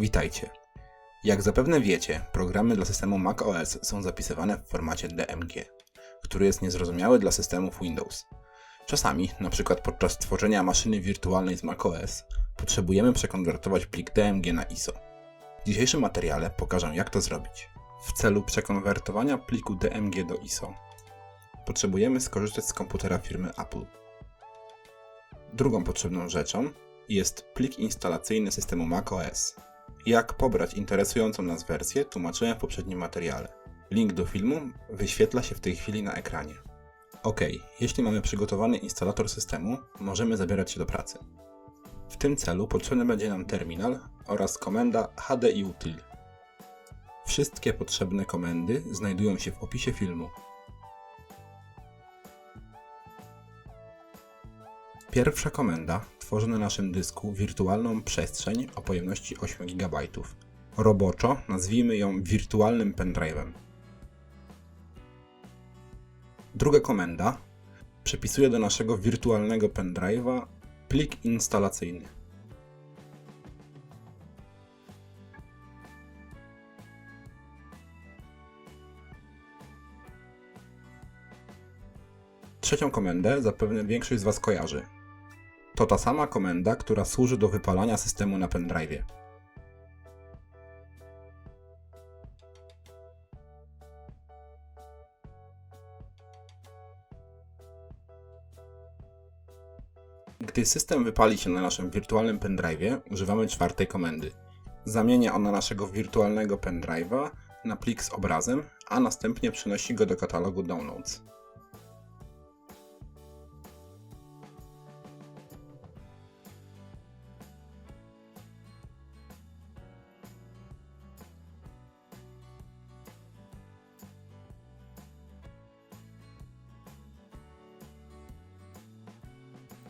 Witajcie. Jak zapewne wiecie, programy dla systemu macOS są zapisywane w formacie DMG, który jest niezrozumiały dla systemów Windows. Czasami, np. podczas tworzenia maszyny wirtualnej z macOS, potrzebujemy przekonwertować plik DMG na ISO. W dzisiejszym materiale pokażę jak to zrobić. W celu przekonwertowania pliku DMG do ISO potrzebujemy skorzystać z komputera firmy Apple. Drugą potrzebną rzeczą jest plik instalacyjny systemu macOS. Jak pobrać interesującą nas wersję, tłumaczyłem w poprzednim materiale. Link do filmu wyświetla się w tej chwili na ekranie. Ok, jeśli mamy przygotowany instalator systemu, możemy zabierać się do pracy. W tym celu potrzebny będzie nam terminal oraz komenda hdiutil. Wszystkie potrzebne komendy znajdują się w opisie filmu. Pierwsza komenda tworzy na naszym dysku wirtualną przestrzeń o pojemności 8 GB. Roboczo nazwijmy ją wirtualnym pendrive'em. Druga komenda przepisuje do naszego wirtualnego pendrive'a plik instalacyjny. Trzecią komendę zapewne większość z Was kojarzy. To ta sama komenda, która służy do wypalania systemu na pendrive'ie. Gdy system wypali się na naszym wirtualnym pendrive'ie, używamy czwartej komendy. Zamienia ona naszego wirtualnego pendrive'a na plik z obrazem, a następnie przenosi go do katalogu Downloads.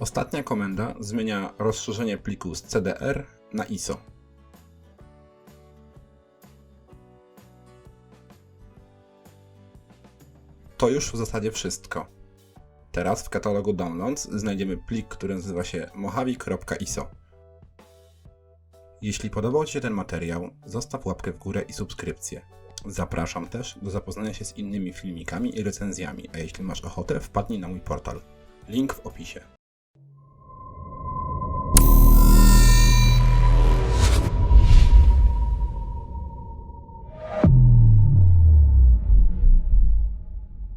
Ostatnia komenda zmienia rozszerzenie pliku z CDR na ISO. To już w zasadzie wszystko. Teraz w katalogu Downloads znajdziemy plik, który nazywa się mojave.iso. Jeśli podobał Ci się ten materiał, zostaw łapkę w górę i subskrypcję. Zapraszam też do zapoznania się z innymi filmikami i recenzjami, a jeśli masz ochotę, wpadnij na mój portal. Link w opisie.